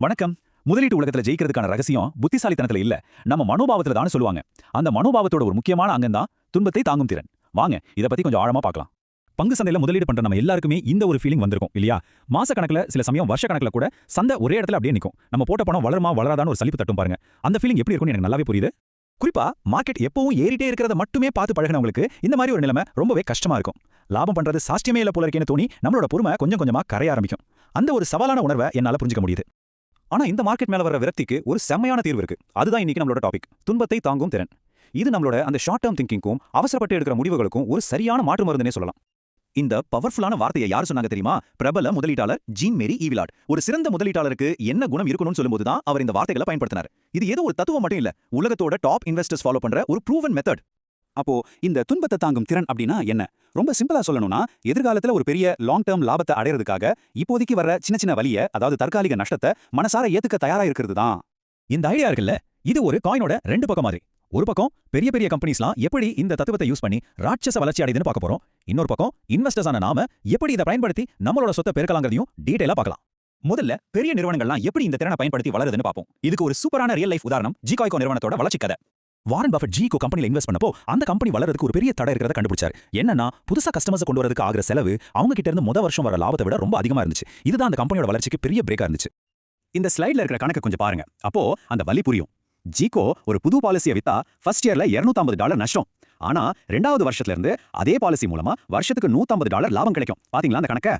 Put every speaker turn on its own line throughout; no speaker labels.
வணக்கம். முதலீட்டு உலகத்துல ஜெயிக்கிறதுக்கான ரகசியம் புத்திசாலித்தனத்துல இல்ல. நம்ம மனோபாவத்துல தான் சொல்லுவாங்க. அந்த மனோபாவத்தோட ஒரு முக்கியமான அங்கம் தான் துன்பத்தை தாங்கும் திறன். வாங்க இத பத்தி கொஞ்சம் ஆழமா பார்க்கலாம். பங்கு சந்தையில முதலீடு பண்ற நம்ம எல்லாருக்குமே இந்த ஒரு ஃபீலிங் வந்திருக்கும் இல்லையா? மாச கணக்குல சில சமயம் வருஷ கணக்கில் கூட சந்தை ஒரே இடத்துல அப்படியே நிற்கும் நம்ம போட்ட பணம் வளருமா வளராதான்னு ஒரு சலிப்பு தட்டும் பாருங்க. அந்த ஃபீலிங் எப்படி இருக்கும்னு எனக்கு நல்லாவே புரியுது. குறிப்பா மார்க்கெட் எப்பவும் ஏறிட்டே இருக்கிறத மட்டுமே பார்த்து பழகினவங்களுக்கு இந்த மாதிரி ஒரு நிலைமை ரொம்பவே கஷ்டமா இருக்கும். லாபம் பண்றது சாஸ்தியமே இல்ல போல இருக்கேன்னு தோணி நம்மளோட பொறுமை கொஞ்சம் கொஞ்சமா கரைய ஆரம்பிக்கும். அந்த ஒரு சவாலான உணர்வை என்னால புரிஞ்சுக்க முடியுது. ஆனா இந்த மார்க்கெட் மேல வர விரக்திக்கு ஒரு செம்மையான தீர்வு இருக்கு. அதுதான் இன்னைக்கு நம்மளோட டாபிக் துன்பத்தை தாங்கும் திறன். இது நம்மளோட அந்த ஷார்ட் டேர்ம் திங்கிங்கும் அவசரப்பட்டு எடுக்கிற முடிவுகளுக்கும் ஒரு சரியான மாற்று மருந்துனே சொல்லலாம். இந்த பவர்ஃபுல்லான வார்த்தையை யார் சொன்னாங்க தெரியுமா? பிரபல முதலீட்டாளர் ஜீன் மேரி ஈவிலாட். ஒரு சிறந்த முதலீட்டாளருக்கு என்ன குணம் இருக்கணும்னு சொல்லும்போது தான் அவர் இந்த வார்த்தைகளை பயன்படுத்தினார். இது ஏதோ ஒரு தத்துவம் மட்டும் இல்ல. உலகத்தோட டாப் இன்வெஸ்டர்ஸ் ஃபாலோ பண்ற ஒரு ப்ரூவன் மெத்தட் அப்போ இந்த துன்பத்தை தாங்கும் திறன் அப்படின்னா என்ன? ரொம்ப சிம்பிளா சொல்லணும்னா எதிர்காலத்துல ஒரு பெரிய லாங் டேர்ம் லாபத்தை அடையறதுக்காக இப்போதைக்கு வர்ற சின்ன சின்ன வழிய அதாவது தற்காலிக நஷ்டத்தை மனசார ஏத்துக்க தயாரா இருக்கிறது தான் இந்த ஐடியா இருக்குல்ல? இது ஒரு காயினோட ரெண்டு பக்கம் மாதிரி. ஒரு பக்கம் பெரிய பெரிய கம்பெனிஸ்லாம் எப்படி இந்த தத்துவத்தை யூஸ் பண்ணி ராட்சச வளர்ச்சி அடையுதுன்னு பார்க்க போறோம். இன்னொரு பக்கம் இன்வெஸ்டர்ஸான நாம எப்படி இதை பயன்படுத்தி நம்மளோட சொத்தை பெருக்கலாங்கிறதையும் டீடைலா பார்க்கலாம். முதல்ல பெரிய நிறுவனங்கள்லாம் எப்படி இந்த திறனை பயன்படுத்தி வளருதுன்னு பார்ப்போம். இதுக்கு ஒரு சூப்பரான ரியல் லைஃப் உதாரணம் ஜிகாய்கோ நிறுவனத்தோட வளர்ச்சி கதை. வாரன் பஃபட் ஜிகோ கம்பெனியில் இன்வெஸ்ட் பண்ணப்போ அந்த கம்பெனி வளர்றதுக்கு ஒரு பெரிய தடை இருக்கிறத கண்டுபிடிச்சார். என்னன்னா புதுசா கஸ்டமர்ஸ் கொண்டு வரதுக்கு ஆகிற செலவு அவங்க கிட்ட இருந்து முத வருஷம் வர லாபத்தை விட ரொம்ப அதிகமா இருந்துச்சு. இதுதான் அந்த கம்பெனியோட வளர்ச்சிக்கு பெரிய பிரேக்கா இருந்துச்சு. இந்த ஸ்லைட்ல இருக்கிற கணக்கு கொஞ்சம் பாருங்க. அப்போ அந்த வலி புரியும். ஜிகோ ஒரு புது பாலிசியை வித்தா ஃபர்ஸ்ட் இயர்ல 250 டாலர் நஷ்டம். ஆனா ரெண்டாவது வருஷத்துல இருந்து அதே பாலிசி மூலமா வருஷத்துக்கு 150 டாலர் லாபம் கிடைக்கும். பாத்தீங்களா அந்த கணக்க?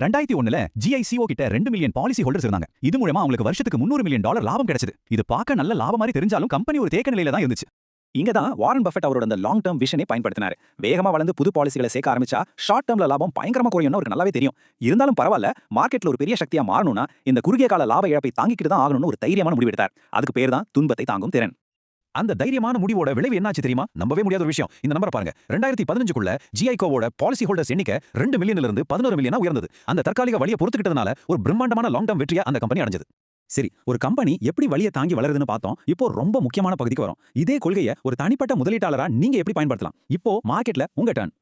ரெண்டாயிரத்தி ஒண்ணுல ஜிஐசிஓ கிட்ட ரெண்டு மில்லியன் பாலிசி ஹோல்டர்ஸ் இருந்தாங்க. இது மூலமா அவங்களுக்கு வருஷத்துக்கு முன்னூறு மில்லியன் டாலர் லாபம் கிடைச்சது. இது பார்க்க நல்ல லாபம் மாதிரி தெரிஞ்சாலும் கம்பெனி ஒரு தேக்க நிலையில தான் இருந்துச்சு. இங்க தான் வாரன் பஃபெட் அவரோட அந்த லாங் டேர்ம் விஷனை பயன்படுத்தினார். வேகமா வளர்ந்து புது பாலிசிகளை சேர்க்க ஆரம்பிச்சா ஷார்ட் டேர்ம்ல லாபம் பயங்கரமா குறையும்னு அவருக்கு நல்லாவே தெரியும். இருந்தாலும் பரவாயில்ல மார்க்கெட்ல ஒரு பெரிய சக்தியா மாறணும்னா இந்த குறுகிய கால லாப இழப்பை தாங்கிக்கிட்டு தான் ஆகணும்னு ஒரு தைரியமான முடிவெடுத்தார். அதுக்கு பேர் தான் துன்பத்தை தாங்கும் திறன். அந்த தைரியமான முடிவோட விளைவு என்னாச்சு தெரியுமா? நம்பவே முடியாத ஒரு விஷயம். இந்த நம்பரை பாருங்க. ரெண்டாயிரத்தி பதினஞ்சுக்குள்ள ஜிஐகோவோட பாலிசி ஹோல்டர்ஸ் எண்ணிக்கை ரெண்டு மில்லியன்ல இருந்து பதினோரு மில்லியனா உயர்ந்தது. அந்த தற்காலிக வழியை பொறுத்துக்கிட்டதுனால ஒரு பிரம்மாண்டமான லாங் டர்ம் வெற்றியா அந்த கம்பெனி அடைஞ்சது. சரி ஒரு கம்பெனி எப்படி வழியை தாங்கி வளருதுன்னு பார்த்தோம். இப்போ ரொம்ப முக்கியமான பகுதிக்கு வரும். இதே கொள்கையை ஒரு தனிப்பட்ட முதலீட்டாளரா நீங்க எப்படி பயன்படுத்தலாம்? இப்போ மார்க்கெட்ல உங்க டர்ன்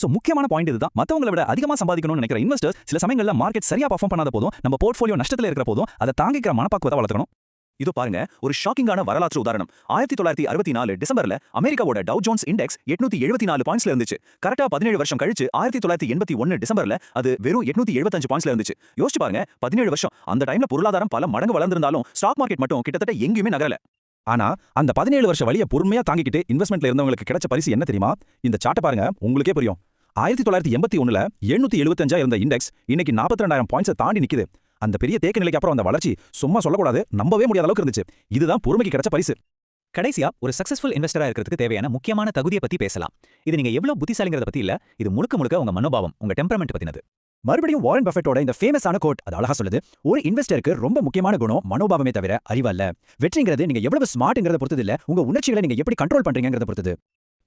சோ முக்கியமான பாயிண்ட் இதுதான். மத்தவங்களை விட அதிகமா சம்பாதிக்கணும்னு நினைக்கிற இன்வெஸ்டர்ஸ் சில சமயங்களில் மார்க்கெட் சரியா பர்ஃபார்ம் பண்ணாத போதும் நம்ம போர்ட்ஃபோலியோ நஷ்டத்துல இருக்கிற போதும் அதை தாங்கிக்கிற மனப்பாக்குவத்தை வளர்த்துக்கணும். இதோ பாருங்க ஒரு ஷாக்கிங்கான வரலாற்று உதாரணம். ஆயிரத்தி தொள்ளாயிரத்தி அறுபத்தி நாலு டிசம்பர்ல அமெரிக்காவோட டவு ஜோன்ஸ் இண்டெக்ஸ் எட்நூத்தி எழுபத்தி நாலு பாயிண்ட்ஸ்ல இருந்துச்சு. கரெக்டா பதினேழு வருஷம் கழிச்சு ஆயிரத்தி தொள்ளாயிரத்தி எண்பத்தி ஒன்னு டிசம்பர்ல அது வெறும் எட்நூத்தி எழுபத்தஞ்சு பாயிண்ட்ஸ்ல இருந்துச்சு. யோசிச்சு பாருங்க பதினேழு வருஷம். அந்த டைம்ல பொருளாதாரம் பல மடங்கு வளர்ந்திருந்தாலும் ஸ்டாக் மார்க்கெட் மட்டும் கிட்டத்தட்ட எங்கேயுமே நகரல. ஆனா அந்த பதினேழு வருஷ வழியை பொறுமையா தாங்கிக்கிட்டு இன்வெஸ்ட்மெண்ட்ல இருந்தவங்களுக்கு கிடைச்ச பரிசு என்ன தெரியுமா? இந்த சாட்டை பாருங்க உங்களுக்கே புரியும். ஆயிரத்தி தொள்ளாயிரத்தி எண்பத்தி ஒண்ணுல எழுநூத்தி எழுபத்தஞ்சா இருந்த இண்டெக்ஸ் இன்னைக்கு நாற்பத்தி ரெண்டாயிரம் பாயிண்ட்ஸை தாண்டி நிக்குது. அந்த பெரிய தேக்க நிலைக்கு அப்புறம் அந்த வளர்ச்சி சும்மா சொல்லக்கூடாது நம்பவே முடியாத அளவுக்கு இருந்துச்சு. இதுதான் பொறுமைக்கு கிடைச்ச பரிசு. கடைசியா ஒரு சக்சஸ்ஃபுல் இன்வெஸ்டரா இருக்கிறதுக்கு தேவையான முக்கியமான தகுதியை பத்தி பேசலாம். இது நீங்க எவ்வளவு புத்திசாலிங்கிறத பத்தி இல்ல இது முழுக்க முழுக்க உங்க மனோபாவம் உங்க டெம்பரமெண்ட் பத்தினது. மறுபடியும் வாரன் பஃபெட்டோட இந்த ஃபேமஸான கோட் அது அழகா சொல்லுது. ஒரு இன்வெஸ்டருக்கு ரொம்ப முக்கியமான குணம் மனோபாவமே தவிர அறிவல்ல வெற்றிங்கிறது நீங்க எவ்வளவு ஸ்மார்ட்ங்கிறத பொறுத்தது இல்ல உங்க உணர்ச்சிகளை நீங்க எப்படி கண்ட்ரோல் பண்றீங்கிறத பொறுத்தது.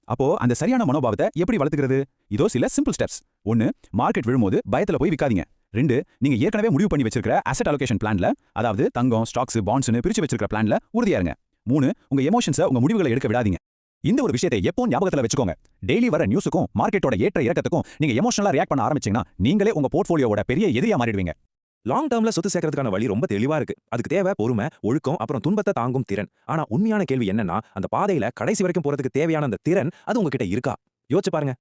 அப்போ அந்த சரியான மனோபாவத்தை எப்படி வளர்த்துக்கிறது? இதோ சில சிம்பிள் ஸ்டெப்ஸ் ஒன்னு மார்க்கெட் விழும்போது பயத்துல போய் விக்காதீங்க. ரெண்டு நீங்க ஏற்கனவே முடிவு பண்ணி வச்சிருக்கிற அசெட் அலோகேஷன் பிளான்ல அதாவது தங்கம் ஸ்டாக்ஸ் பாண்ட்ஸ்னு பிரிச்சு வச்சிருக்கிற பிளான்ல உறுதியா இருங்க. மூணு உங்க எமோஷன்ஸை உங்க முடிவுகளை எடுக்க விடாதீங்க. இந்த ஒரு விஷயத்தை எப்போ ஞாபகத்துல வச்சுக்கோங்க. டெய்லி வர நியூஸுக்கும் மார்க்கெட்டோட ஏற்ற இறக்கத்துக்கும் நீங்க எமோஷனலா ரியாக்ட் பண்ண ஆரம்பிச்சீங்கன்னா நீங்களே உங்க போர்ட்ஃபோலியோட பெரிய எதிரியா மாறிடுவீங்க. லாங் டேர்ம்ல சொத்து சேர்க்கறதுக்கான வழி ரொம்ப தெளிவா இருக்கு. அதுக்கு தேவை பொறுமை ஒழுக்கம் அப்புறம் துன்பத்தை தாங்கும் திறன். ஆனா உண்மையான கேள்வி என்னன்னா அந்த பாதையில கடைசி வரைக்கும் போறதுக்கு தேவையான அந்த திறன் அது உங்ககிட்ட இருக்கா? யோசிச்சு பாருங்க.